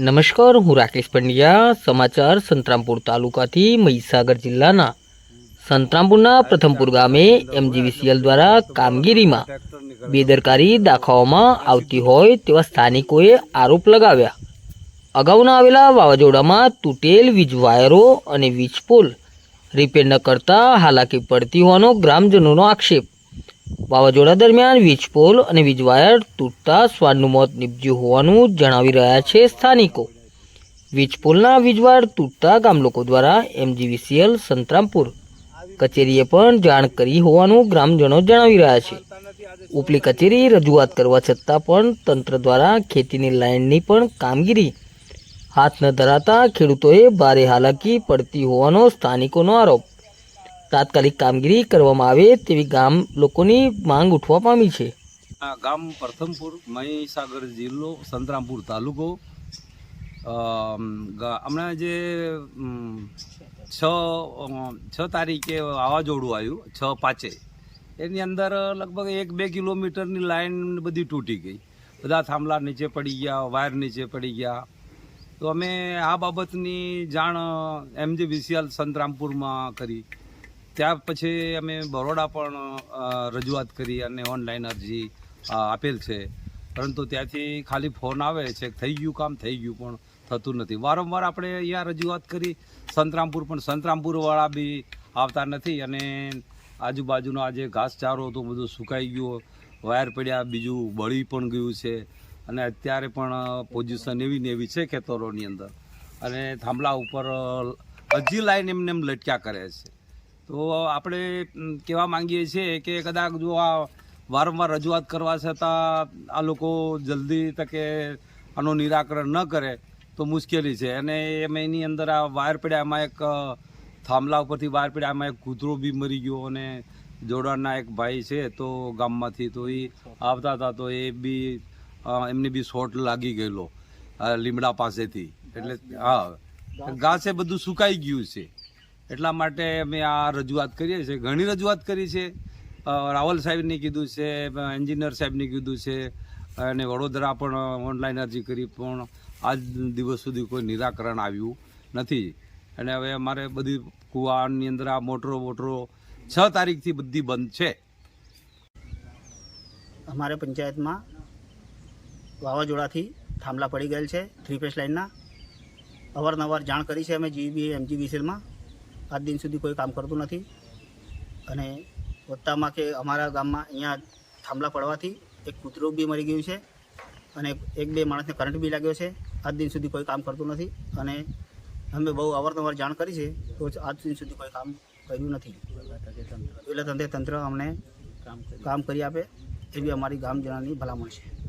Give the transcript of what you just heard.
નમસ્કાર, હું રાકેશ પંડ્યા, સમાચાર સંતરામપુર તાલુકાથી મહીસાગર જિલ્લાના. સંતરામપુરના પ્રથમપુર ગામે એમજીવીસીએલ દ્વારા કામગીરીમાં બેદરકારી દાખવવામાં આવતી હોય તેવા સ્થાનિકોએ આરોપ લગાવ્યા. અગાઉના આવેલા વાવાઝોડામાં તૂટેલ વીજ વાયરો અને વીજ પોલ રિપેર ન કરતા હાલાકી પડતી હોવાનો ગ્રામજનોનો આક્ષેપ. વાવાઝોડા દરમિયાન વીજ પોલ અને વીજવાયર તૂટતા શ્વાનનું મોત નીપજ્યું હોવાનું જણાવી રહ્યા છે સ્થાનિકો. વીજ પોલના વીજ વાયર તૂટતા ગામલોકો દ્વારા એમજીવીસીએલ સંતરામપુર કચેરીએ પણ જાણ કરી હોવાનું ગ્રામજનો જણાવી રહ્યા છે. ઉપલી કચેરી રજૂઆત કરવા છતાં પણ તંત્ર દ્વારા ખેતીની લાઇનની પણ કામગીરી હાથ ન ધરાતા ખેડૂતોએ ભારે હાલાકી પડતી હોવાનો સ્થાનિકોનો આરોપ. તાત્કાલિક કામગીરી કરવામાં આવે તેવી ગામ લોકોની માંગ ઉઠવા પામી છે. આ ગામ પ્રથમપુર મહીસાગર જિલ્લો સંતરામપુર તાલુકો. હમણાં જે છ છ તારીખે વાવાઝોડું આવ્યું, છ પાંચે. એની અંદર લગભગ એક બે કિલોમીટરની લાઈન બધી તૂટી ગઈ. બધા થાંભલા નીચે પડી ગયા, વાયર નીચે પડી ગયા. તો અમે આ બાબતની જાણ એમજી વિશિયાલ સંતરામપુરમાં કરી. ત્યાર પછી અમે બરોડા પણ રજૂઆત કરી અને ઓનલાઈન અરજી આપેલ છે. પરંતુ ત્યાંથી ખાલી ફોન આવે છે, થઈ ગયું કામ, થઈ ગયું પણ થતું નથી. વારંવાર આપણે અહીંયા રજૂઆત કરી. સંતરામપુર પણ સંતરામપુરવાળા બી આવતા નથી અને આજુબાજુનો આજે ઘાસચારો હતો, બધું સુકાઈ ગયો. વાયર પડ્યા, બીજું બળી પણ ગયું છે. અને અત્યારે પણ પોઝિશન એવી ને એવી છે ખેતરોની અંદર. અને થાંભલા ઉપર હજી લાઈન એમને એમ લટક્યા કરે છે. તો આપણે કહેવા માંગીએ છીએ કે કદાચ જો આ વારંવાર રજૂઆત કરવા છતાં આ લોકો જલ્દી તકે આનું નિરાકરણ ન કરે, તો મુશ્કેલી છે. અને એમાં એની અંદર આ વાયર પડ્યા એમાં એક થાંભલા ઉપરથી વાયર પડ્યા એમાં એક કૂતરો બી મરી ગયો અને જોડાણના એક ભાઈ છે તો ગામમાંથી તો એ આવતા હતા તો એ બી એમને બી શોટ લાગી ગયેલો લીમડા પાસેથી. એટલે, હા. ઘાસ એ બધું સુકાઈ ગયું છે. એટલા માટે અમે આ રજૂઆત કરીએ છીએ. ઘણી રજૂઆત કરી છે. રાવલ સાહેબને કીધું છે એન્જિનિયર સાહેબને કીધું છે, અને વડોદરા પણ ઓનલાઈન અરજી કરી, પણ આજ દિવસ સુધી કોઈ નિરાકરણ આવ્યું નથી. અને હવે અમારે બધી કુવાની અંદર આ મોટરો મોટરો છ તારીખથી બધી બંધ છે. અમારે પંચાયતમાં વાવાઝોડાથી થાંભલા પડી ગયેલ છે, થ્રી ફેસ લાઇનના અવારનવાર જાણ કરી છે અમે જીબી એમજીવીસીએલમાં આજ દિન સુધી કોઈ કામ કરતું નથી. અને વત્તામાં કે અમારા ગામમાં અહીંયા થાંભલા પડવાથી એક કૂતરું બી મરી ગયું છે અને એક બે માણસને કરંટ બી લાગ્યો છે. આજ દિન સુધી કોઈ કામ કરતું નથી અને અમે બહુ અવારનવાર જાણ કરી છે તો આજ દિન સુધી કોઈ કામ કર્યું નથી. એટલે તંત્ર તંત્ર અમને કામ કરી આપે એવી અમારી ગામ જણાની ભલામણ છે.